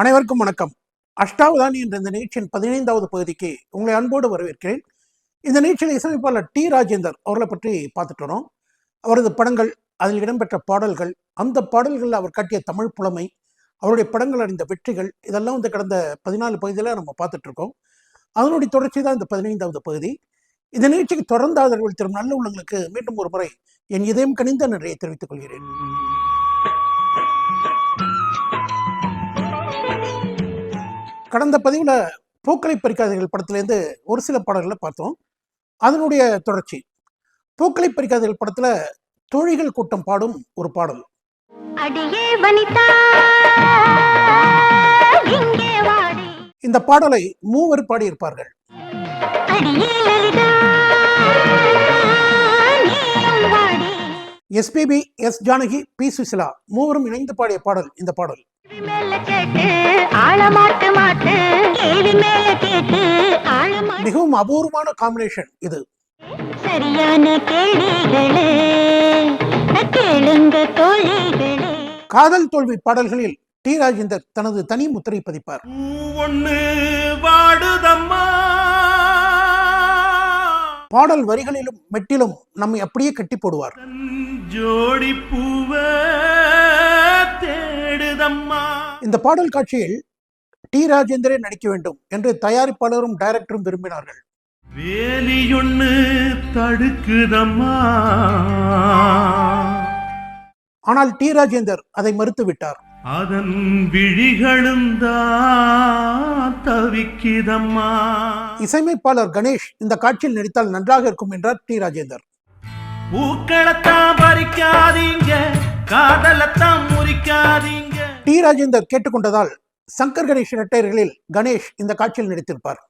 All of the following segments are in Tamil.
அனைவருக்கும் வணக்கம். அஷ்டாவதானி என்ற இந்த நிகழ்ச்சியின் பதினைந்தாவது பகுதிக்கு உங்களை அன்போடு வரவேற்கிறேன். இந்த நிகழ்ச்சியில் இசையமைப்பாளர் டி ராஜேந்தர் அவர்களை பற்றி பார்த்துட்டு வரோம். அவரது படங்கள் அதில் இடம்பெற்ற பாடல்கள் அந்த பாடல்களில் அவர் காட்டிய தமிழ் புலமை அவருடைய படங்கள் அடைந்த வெற்றிகள் இதெல்லாம் வந்து கடந்த பதினாலு பகுதியில் நம்ம பார்த்துட்டு இருக்கோம். அதனுடைய தொடர்ச்சி தான் இந்த பதினைந்தாவது பகுதி. இந்த நிகழ்ச்சிக்கு தொடர்ந்து ஆதரவு தரும் நல்ல உள்ளங்களுக்கு மீண்டும் ஒரு முறை என் இதயம் கனிந்த நன்றியை தெரிவித்துக் கொள்கிறேன். கடந்த பதிவில் பூக்களை பறிக்காதீர்கள் படத்துலேருந்து ஒரு சில பாடல்களை பார்த்தோம். அதனுடைய தொடர்ச்சி. பூக்களை பறிக்காதீர்கள் படத்தில் தோழிகள் கூட்டம் பாடும் ஒரு பாடல். இந்த பாடலை மூவர் பாடியிருப்பார்கள். SPB S Janaki P Susheela மூவரும் இணைந்து பாடிய பாடல் இந்த பாடல். மிகவும் அபூர்வமான காம்பினேஷன் இது. சரியான கேள்விகளே கேளுங்க தோழிகளே. காதல் தோல்வி பாடல்களில் டி ராஜேந்தர் தனது தனி முத்திரை பதிப்பார். ஒண்ணு வாடுதம்மா. பாடல் வரிகளிலும் மெட்டிலும் நம்மை அப்படியே கட்டி போடுவார். ஜோடி பூவ தேடுதம்மா இந்த பாடல் காட்சியில் டி ராஜேந்தரே நடிக்க வேண்டும் என்று தயாரிப்பாளரும் டைரக்டரும் விரும்பினார்கள். வேலியொன்னு தடுக்குதம்மா. ஆனால் டி ராஜேந்தர் அதை மறுத்துவிட்டார் அதன் விழிகளும் தவிக்குதம்மா. இசையமைப்பாளர் கணேஷ் இந்த காட்சியில் நடித்தால் நன்றாக இருக்கும் என்றார் டி ராஜேந்தர். பூக்களத்தான் பறிக்காதீங்க காதலத்தான் முறிக்காதீங்க. டி ராஜேந்தர் கேட்டுக்கொண்டதால் சங்கர் கணேஷ் இரட்டையர்களில் கணேஷ் இந்த காட்சியில் நடித்திருப்பார்.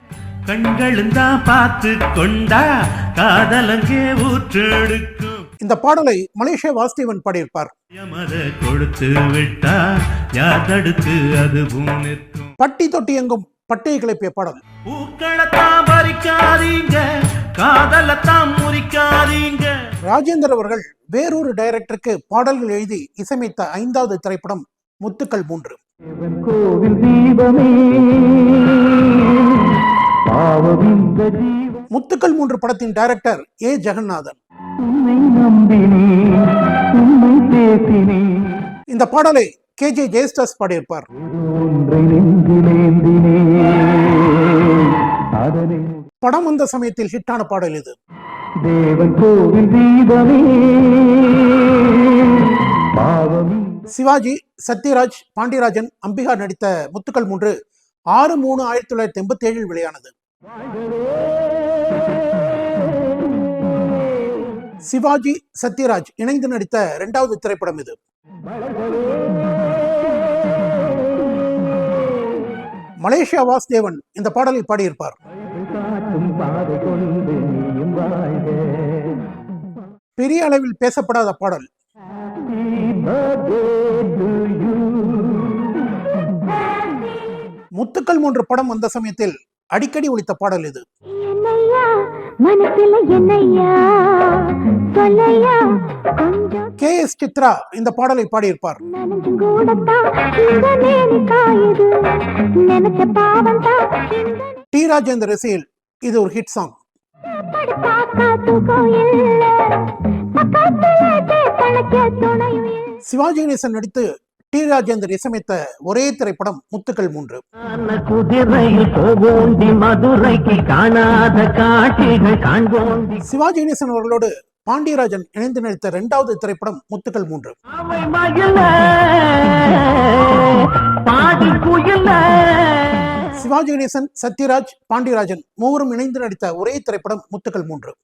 கண்களும் தான் பார்த்து கொண்டா காதலங்கே ஊற்றெடுக்கும். இந்த பாடலை மலேசிய வாசுதேவன் பாடியிருப்பார். யமத கொடுத்து விட்டா யார் தடுத்து அதுவும் நிற்கும். பட்டி தொட்டி எங்கும் பட்டையை கிளப்பிய பாடல். பூக்களத்தான் பறிக்காதீங்க காதலத்தான் முறிக்காதீங்க. ராஜேந்தர் அவர்கள் வேறொரு டைரக்டருக்கு பாடல்கள் எழுதி இசையமைத்த ஐந்தாவது திரைப்படம் முத்துக்கள் மூன்று. முத்துக்கள் மூன்று படத்தின் டைரக்டர் ஏ. ஜெகநாதன். இந்த பாடலை கே. ஜே. ஜெயஸ்டாஸ் பாடியிருப்பார். படம் வந்த சமயத்தில் ஹிட்டான பாடல் இது. தேவன் கோவில் தீபமே பாவம் சிவாஜி சத்யராஜ் பாண்டியராஜன் அம்பிகா நடித்த முத்துக்கள் மூன்று ஆறு மூணு ஆயிரத்தி தொள்ளாயிரத்தி எண்பத்தி ஏழில் வெளியானது. சிவாஜி சத்யராஜ் இணைந்து நடித்த இரண்டாவது திரைப்படம் இது. மலேசியா வாசுதேவன் இந்த பாடலை பாடியிருப்பார். பெரிய அளவில் பேசப்படாத பாடல். முத்துக்கள் மூன்று படம் வந்த சமயத்தில் அடிக்கடி ஒலித்த பாடல் இது. கே எஸ் சித்ரா இந்த பாடலை பாடியிருப்பார். டி ராஜேந்தர் இசையில் இது ஒரு ஹிட் சாங் பக்கத்துல சிவாஜி கணேசன் நடித்து டி ராஜேந்தர் இசையமைத்த ஒரே திரைப்படம் முத்துக்கள் மூன்று. சிவாஜி கணேசன் அவர்களோடு பாண்டியராஜன் இணைந்து நடித்த இரண்டாவது திரைப்படம் முத்துக்கள் மூன்று. சிவாஜி கணேசன் சத்யராஜ் பாண்டியராஜன் மூவரும் இணைந்து நடித்த ஒரே திரைப்படம் முத்துக்கள் மூன்று.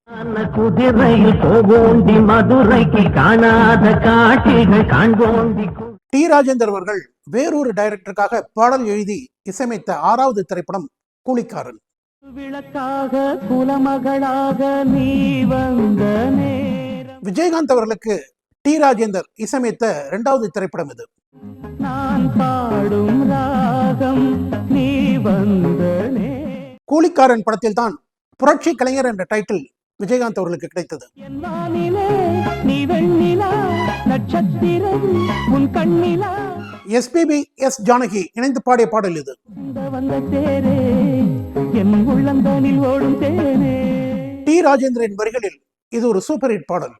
டி. ராஜேந்தர் அவர்கள் வேறொரு டைரக்டருக்காக பாடல் எழுதி இசையமைத்த ஆறாவது திரைப்படம் கூலிக்காரன். விளக்காக குலமகளாக நீ வந்த விஜயகாந்த் அவர்களுக்கு டி. ராஜேந்தர் இசையமைத்த இரண்டாவது திரைப்படம் இது. நான் பாடும் ராகம் கூலிக்காரன் படத்தில் தான் புரட்சி கலைஞர் என்ற டைட்டில் விஜயகாந்த் அவர்களுக்கு கிடைத்தது. எஸ்பிபி எஸ் ஜானகி இணைந்து பாடிய பாடல் இது. டி ராஜேந்திரன் வரிகளில் இது ஒரு சூப்பர் ஹிட் பாடல்.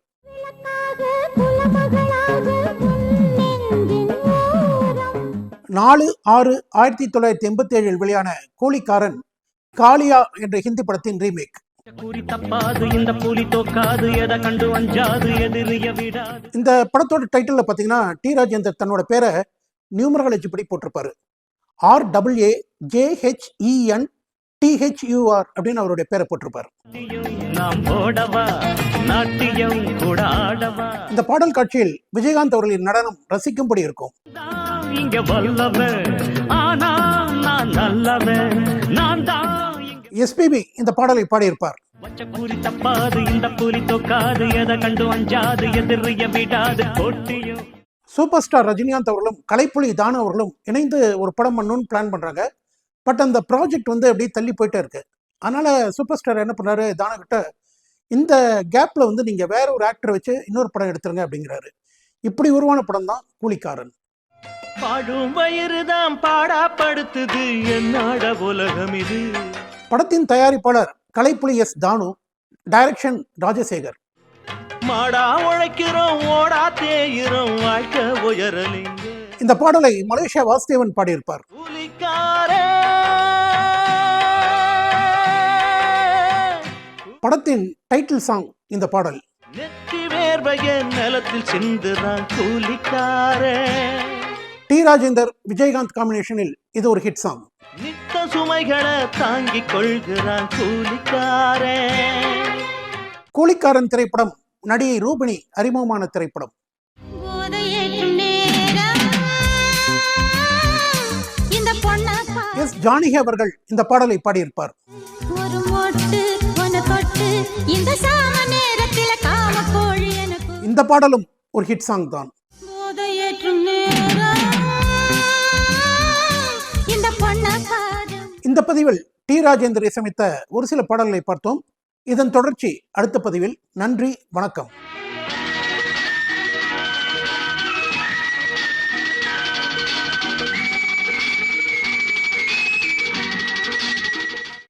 நாலு ஆறு ஆயிரத்தி தொள்ளாயிரத்தி எண்பத்தி ஏழில் வெளியான கூலிக்காரன் காளியா என்ற ஹிந்தி படத்தின் ரீமேக். இந்த படத்தோட டைட்டிலில் பார்த்தீங்கன்னா டி ராஜேந்தர் தன்னோட பேரை நியூமரல் படி போட்டிருப்பாரு. ஆர் டபுள் ஏ ஜேஹெச்இஎன் டிஹெச்யூஆர் அப்படின்னு அவருடைய பேரை போட்டிருப்பாரு. இந்த பாடல் காட்சியில் விஜயகாந்த் அவர்களின் நடனம் ரசிக்கும்படி இருக்கும். நான் எஸ்பிபி இந்த பாடலை பாடியிருப்பார். தப்பாது இந்த புலி தோக்காது எதை கண்டு அஞ்சாது எதிரிய விடாது போட்டியும். சூப்பர் ஸ்டார் ரஜினிகாந்த் அவர்களும் கலைப்புலி தானு அவர்களும் இணைந்து ஒரு படம் பண்ணணும்னு பிளான் பண்றாங்க. பட் அந்த ப்ராஜெக்ட் வந்து அப்படியே தள்ளி போயிட்டே இருக்கு. அதனால சூப்பர் ஸ்டார் என்ன பண்றாரு தானு கிட்ட இந்த கேப்ல வந்து நீங்க வேற ஒரு ஆக்டர் வச்சு இன்னொரு படம் எடுத்துருங்க அப்படிங்கிறாரு. இப்படி உருவான படம் தான் கூலிக்காரன். பாடும் வயிறுதான் பாடாப்படுத்துது என்னோட உலகம் இது? படத்தின் தயாரிப்பாளர் கலைப்புலி எஸ் தானு டைரக்ஷன் ராஜசேகர். மாடா உழைக்கிறோம் ஓடா வாழ்க்கை உயரலிங்க இந்த பாடலை மலேசியா வாசுதேவன் பாடியிருப்பார். கூலிக்காரே. படத்தின் டைட்டில் சாங் இந்த பாடல். நெத்தி வேர்வைய நிலத்தில் சிந்துறான் கூலிக்காரே. டி ராஜேந்தர் விஜயகாந்த் காம்பினேஷனில் இது ஒரு ஹிட் சாங் நித்த சுமைகளை தாங்கிக் கொள்கிறான் கூலிக்காரே கூலிக்காரன் திரைப்படம் நடிகை ரூபினி அறிமுகமான திரைப்படம். எஸ் ஜானகி அவர்கள் இந்த பாடலை பாடியிருப்பார். இந்த பாடலும் ஒரு ஹிட் சாங் தான். இந்த பதிவில் டி. ராஜேந்தர் இசையமைத்த ஒரு சில பாடல்களை பார்த்தோம். இதன் தொடர்ச்சி அடுத்த பதிவில். நன்றி வணக்கம்.